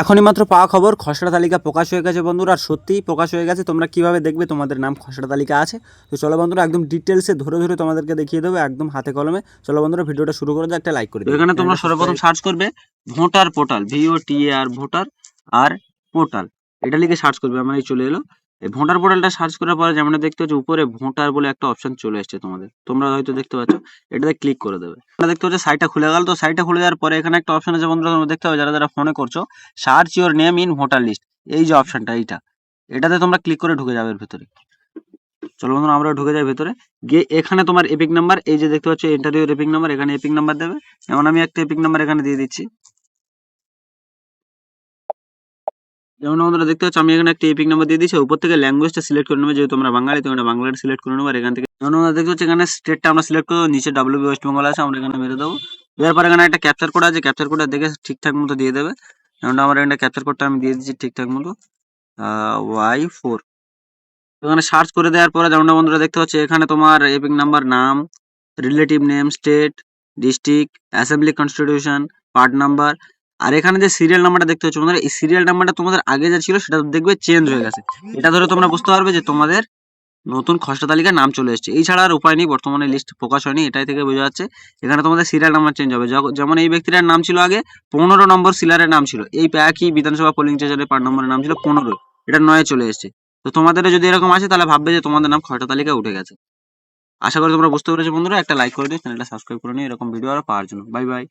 এখনই মাত্র পাওয়া খবর, খসড়া তালিকা প্রকাশ হয়ে গেছে বন্ধুরা। আর সত্যিই প্রকাশ হয়ে গেছে, তোমরা কীভাবে দেখবে তোমাদের নাম খসড়া তালিকা আছে। তো চলো বন্ধুরা, একদম ডিটেলসে ধরে ধরে তোমাদেরকে দেখিয়ে দেবো একদম হাতে কলমে। চলো বন্ধুরা, ভিডিওটা শুরু করে দাও একটা লাইক করে এখানে তোমরা সর্বপ্রথম সার্চ করবে ভোটার পোর্টাল ভিও টি আর ভোটার আর পোর্টাল এটা লিখে সার্চ করবে, আমার এই চলে এলো। ভোটার পোর্টালটা সার্চ করার পরে যেমন দেখতে পাচ্ছ, উপরে ভোটার বলে একটা অপশন চলে এসেছে তোমাদের। তোমরা হয়তো দেখতে পাচ্ছ, এটাতে ক্লিক করে দেবে। তোমরা দেখতে পাচ্ছ সাইটটা খুলে গেল, তো সাইটটা খুলে যাওয়ার পরে এখানে একটা অপশন আছে বন্ধুরা, তোমরা দেখতে পাবে যারা যারা ফোনে করছ search your name in voter list এই যে অপশনটা এইটা। এটাতে তোমরা ক্লিক করে ঢুকে যাবে ভেতরে। চলো বন্ধুরা, আমরা ঢুকে যাই ভেতরে। গিয়ে এখানে তোমার এপিক নাম্বার এই যে দেখতে পাচ্ছ ইন্টারভিউ এপিক নাম্বার এখানে এপিক নাম্বার দেবে। যেমন আমি একটা এপিক নাম্বার এখানে দিয়ে দিচ্ছি। যেমন আমরা দেখতে পাচ্ছি, আমি এখানে একটা এপিক নাম্বার দিয়ে দিচ্ছি উপর থেকে ল্যাঙ্গুয়েজটা সিলেক্ট করে নেবে, যেহেতু আমরা বাঙালি, তো এখানে বাংলাটা সিলেক্ট করে নেব। আর এখান থেকে যেমন আমরা দেখতে পাচ্ছি, এখানে স্টেটটা আমরা সিলেক্ট করব নিচে ডাব্লিউ ওয়েস্ট বেঙ্গল আছে, আমরা এখানে মেরে দেবো। দেওয়ার পর এখানে একটা ক্যাপচার কোড আছে ক্যাপচার কোডটা দেখে ঠিকঠাক মতো দিয়ে দেবে। যেমন আমার এখানে ক্যাপচার কোডটা আমি দিয়ে দিচ্ছি ঠিকঠাক মতো। ওয়াই ফোর এখানে সার্চ করে দেওয়ার পরে যেমন বন্ধুরা দেখতে পাচ্ছি, এখানে তোমার এপিক নাম্বার নাম relative name state district assembly constitution part number আর এখানে যে সিরিয়াল নাম্বারটা দেখতে পাচ্ছ বন্ধুরা, এই সিরিয়াল নাম্বারটা তোমাদের আগে যা ছিল সেটা দেখবে চেঞ্জ হয়ে গেছে। এটা ধরে তোমরা বুঝতে পারবে যে তোমাদের নতুন খসড়া তালিকায় নাম চলে এসেছে। এছাড়া আর উপায় নেই, বর্তমানে লিস্ট প্রকাশ হয়নি, এটাই থেকে বোঝা যাচ্ছে। এখানে তোমাদের সিরিয়াল নাম্বার চেঞ্জ হবে। যেমন এই ব্যক্তিটার নাম ছিল আগে পনেরো নম্বর সিলারের নাম ছিল। এই একই বিধানসভা পোলিং স্টেশনের পার্ট নম্বরের নাম ছিল পনেরো। এটা নয় চলে এসেছে। তো তোমাদেরও যদি এরকম আসে, তাহলে ভাববে যে তোমাদের নাম খসড়া তালিকায় উঠে গেছে। আশা করি তোমরা বুঝতে পেরেছ বন্ধুরা। একটা লাইক করে দিও চ্যানেলটা সাবস্ক্রাইব করে নিও। এরকম ভিডিও আরও পাওয়ার জন্য। Bye bye